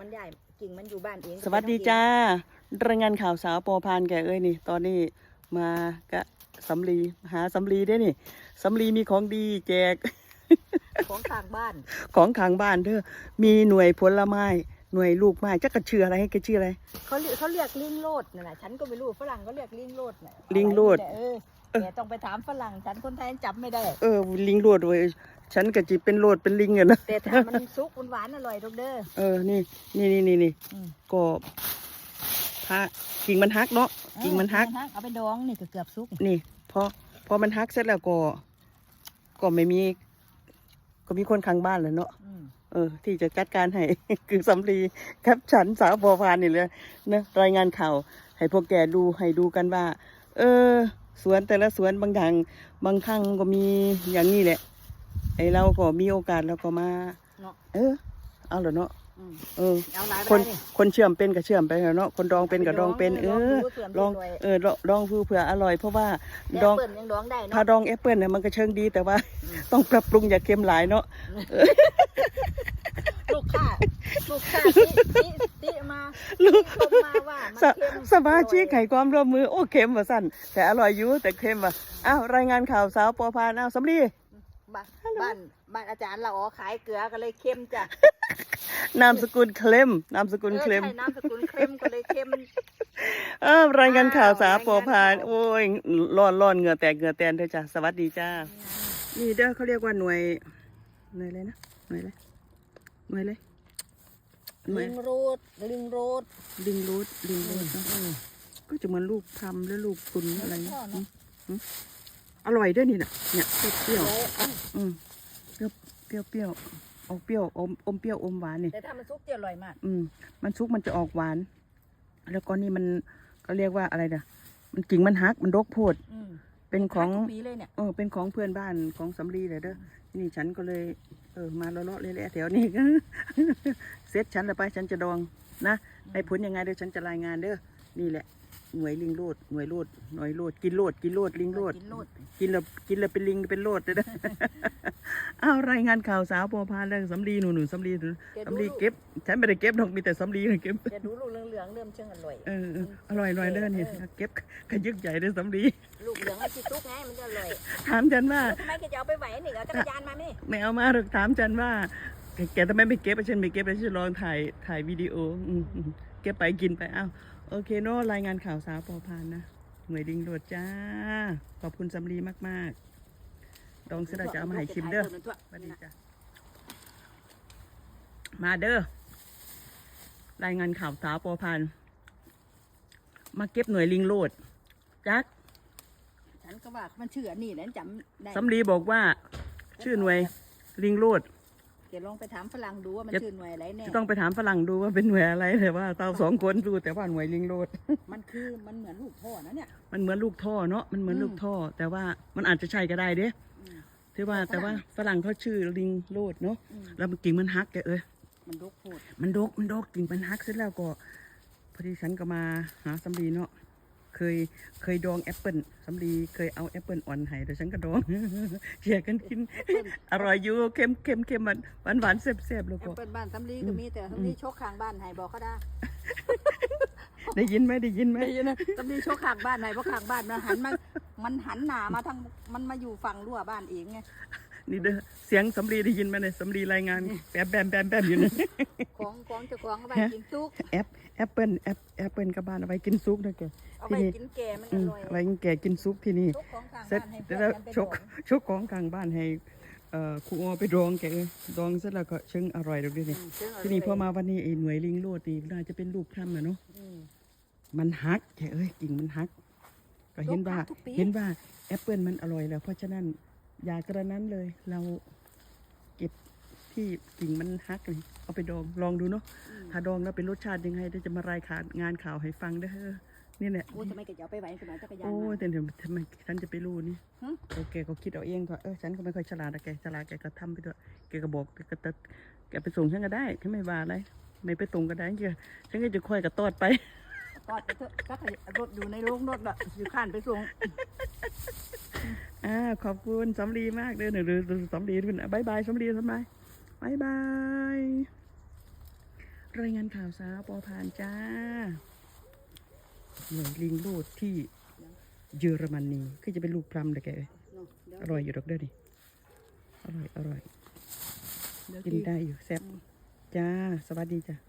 มันใหญ่กิ่งมันอยู่บ้านเองสวัสดีจ้ารายงานข่าวสาวปอพานแกเอ้ยนี่ ตอนนี้มากะสำลีหาสำลีได้นี่สำลีมีของดีแจก ของข้างบ้าน ของขางบ้านเด้อมีหน่วยผลไม้ หน่วยลูกไม้จักกระเชื่ออะไรให้แกชื่ออะไร เขาเรียกเขาเรียกลิงโลดนั่นแหละฉันก็ไม่รู้ฝรั่งเขาเรียกลิงโลดน่ะลิงโลด เออแต่ต้องไปถามฝรั่งฉันคนไทยจำไม่ได้ เออ ลิงโลดเว้ยฉันกะจิเป็นโลดเป็นลิงอะนะแต่ถ้ามันซุกมันหวานอร่อยดอกเด้อเออนี่นี่นี่นี่นี่อืมก็พระกิ่งมันหักเนาะกิ่งมันหัก เอาไปดองนี่ก็เกือบซุก นี่พอพอมันหักเสร็จแล้วก็ ก็ไม่มี ก็มีคนข้างบ้านแหล้วเนาะอืม เออ ที่จะจัดการให้ คือสำลีครับฉันสาวพอพานนี่เลยนะรายงานข่าวให้พวกแกดูให้ดูกันว่า เออ สวนแต่ละสวนบางอย่างบางครั้งก็มีอย่างนี้แหละไอเราก็มีโอกาสเราก็มา เนาะ เออ เอาเหรอเนาะอืม เออเอาหลายคนไปดิคนเชื่อมเป็นก็เชื่อมไปเถอะเนาะคนดองเป็นก็ดองเป็นเออลองเออลองลองดูเผื่ออร่อย เพราะว่าดดอองงเปิดยังดองได้ถ้าเนาะดองแอปเปิลเนี่ยมันก็เชิงดีแต่ว่า ต้องปรับปรุงอย่าเค็มหลายเนาะลูกค้าลูกค้าที่ที่ที่มาที่ชมมาว่ามันสเค็มสมาชิกให้ความร่วมมือโอ้เค็มว่าสั่นแต่อร่อยอยู่แต่เค็มว่ะอ้าวรายงานข่าวสาวปอพานอ้าวสำลี บ้านบ้านบ้านอาจารย์เราอ๋อขายเกลือก็เลยเค็มจ้ะนามสกุลเคลมนามสกุลเออเคลมใช่น้ำสกุลเค็มก็เลยเค็มอ้าวรายงานข่าวสาวปอพานรายงานข่าวโอ้ยร้อนร้อนเหงื่อแตกเหงื่อแตนด้วยจ้ะสวัสดีจ้า นี่เด้อเขาเรียกว่าหน่วยหน่วยอะไรนะหน่วยอะไรหน่วยอะไรหน่วยลิงโรดลิงโรดลิงรูดลิงรูดนะก็จะเหมือนลูกพรำหรือลูกตุนอะไรพ่อนะเนาะอืม อร่อยด้วยนี่นะเนี่ยเปรี้ยวแล้วอะๆอืมเปรี้ยวเปรี้ยวเปรี้ยวออกเปรี้ยวอมอมเปรี้ยวอมหวานนี่ แต่ถ้ามันซุปจะอร่อยมาก อืม มันซุกมันจะออกหวาน แล้วก็นี่มันก็เรียกว่าอะไรนะมันกิ่งมันหักมันรกโพด อืมเป็นของทุกปีเลยเนี่ย เออเป็นของเพื่อนบ้านของสำลีเลยเด้อนี่ฉันก็เลย เออมาเลาะๆเละๆแถวนี้เซตฉันละไปฉันจะดองนะไอ้ผลยังไงเดี๋ยวฉันจะรายงานเด้อนี่แหละ หน่วยลิงโลดหน่วยโลดหน่วยโลดกินโลดกินโลดลิงโลดกินโลดกินแล้วกินแล้วเป็นลิงเป็นโลดเลยนะอ้าวรายงานข่าวสาวปอพานเรื่องสำลีหนูหนูสำลีหนูสำลีเก็บฉันไม่ได้เก็บดอกมีแต่สำลีเก็บจะดูลูกเหลืองๆเริ่มเชิงอร่อยเออเอออร่อยอร่อยเด้อนี่เก็บขยึกใหญ่เด้อสำลีลูกเหลืองไอ้ที่ซุกไงมันจะอร่อยถามฉันว่าแล้วทำไมแกจะเอาไปไหวนี่เอาจักรยานมาไหมไม่เอามาหรอกถามฉันว่าแกแกทำไมไม่เก็บฉันไม่เก็บแล้วฉันลองถ่ายถ่ายวิดีโออืมอืมเก็บไปกินไปอ้าว โอเคเนาะรายงานข่าวสาวปอพานนะหน่วยลิงโดดจ้า ขอบคุณสำลีมาก ๆ ดองเสยดายจะเอามาให้ชิมเด้อสวัสดีจ้ะมาเด้อรายงานข่าวสาวปอพันธุ์มาเก็บหน่วยลิงโลดจักฉันก็ว่ามันชื่ออันนี้แหละจำได้สำลีบอกว่า ชื่อหน่วยลิงโลด เดี๋ยวลองไปถามฝรั่งดูว่ามันเดี๋ยวชื่อหน่วยอะไรแน่ จะต้องไปถามฝรั่งดูว่าเป็นหน่วยอะไรแต่ว่าเราสองคนดูแต่ว่าหน่วยลิงโลด มันคือมันเหมือนลูกพ่อนะเนี่ย มันเหมือนลูกท่อเนาะมันเหมือนอืมลูกท่อ แต่ว่ามันอาจจะใช่ก็ได้เด้อืมที่ว่าแต่ว่าฝรั่งเขาชื่อลิงโลดเนาะอืมแล้วมันกิ่งมันฮักแกเอ้ยมันรกโพดมันดกมันดกกิ่งมันฮักเสร็จแล้วก็พอดีฉันก็มาหาสำลีเนาะ เคยเคยดองแอปเปิลสำลีเคยเอาแอปเปิลอ่อนให้แต่ฉันก็ดองเชียร์กันกิน อร่อยอยู่เค็มเค็มเค็มมันหวานหวานๆแซ่บแซ่บแล้วแอก็ปเปิลบ้านสำลีก็มีแต่สำลีโชคข้างบ้านให้บอกเขาได้ ได้ยินไหมได้ยินไหมไม่ใช่นะสำลีโชคข้างบ้านให้เพราะข้างบ้านมันหันมามันหันหน้ามาทางมันมาอยู่ฝั่งรั้วบ้านเองไง นี่เด้อเสียงสำลีได้ยินไหมเนี่ยสำลีรายงานแอบแบมแบมแบมอยู่เนี่ยของของเจ้าของเอาไปกินซุกแอปแอปเปิลแอปแอปเปิลกับบ้านเอาไว้กินซุปนะแกเอาไปกินแก่มันอือมร่อยเอาไว้แกกินซุปที่นี่ซุกของข้างเสร็จบ้านให้เพื่อนแล้วกันไปชดกองชกของกลางบ้านให้เอ่อครูออไปดองแกเอ้ยดองเสร็จแล้วก็เชิงอร่อยดูดิอืนี่มเชิงเาที่นี่เลยพอมาวันนี้ไอ้หน่วยลิงโลดนี่น่าจะเป็นลูกพร่ำนะเนาะอืมมันหักแกเอ้ยกิ่งมันหัก ก็เห็นว่าลูกหักทุกปีเห็นว่าแอปเปิลมันอร่อยแล้วเพราะฉะนั้น อย่ากระนั้นเลย เราเก็บที่กิ่งมันหักเลยเอาไปดองลองดูเนาะอืมถ้าดองแล้วเป็นรสชาติยังไงเดี๋ยวจะมารายการงานข่าวให้ฟังเด้อนี่แหละโอ้ยทำไมแกจะเอาไปไหวสมัยจักรยานโอ้ยมาแต่เดี๋ยวทำไมฉันจะไปรู้นี่หึโอเคก็คิดเอาเองก็เออฉันก็ไม่ค่อยฉลาดอะแกฉลาดแกก็ทำไปด้วยแกก็บอกแกก็ตัดแกไปส่งฉันก็ได้ฉันไม่ว่าอะไรไม่ไปส่งก็ได้แกฉันก็จะค่อยกับตอดไป ก็ไปเถอะก็ขยะรถอยู่ในโรงรถอะอยู่ข้านไปส่งอ่าขอบคุณสำลีมากเด้อหนูดูสำลีด้วยนะบายบายสำลีสำบายบายบายรายงานข่าวสาวปอพานจ้าหน่วยลิงโลดที่เยอรมนีคือจะเป็นลูกพรำเลยแกเอ้ยเนาะเดี๋ยวอร่อยอยู่ดอกเด้อดิอร่อยอร่อยเดี๋ยวกินได้อยู่แซ่บจ้า สวัสดีจ้า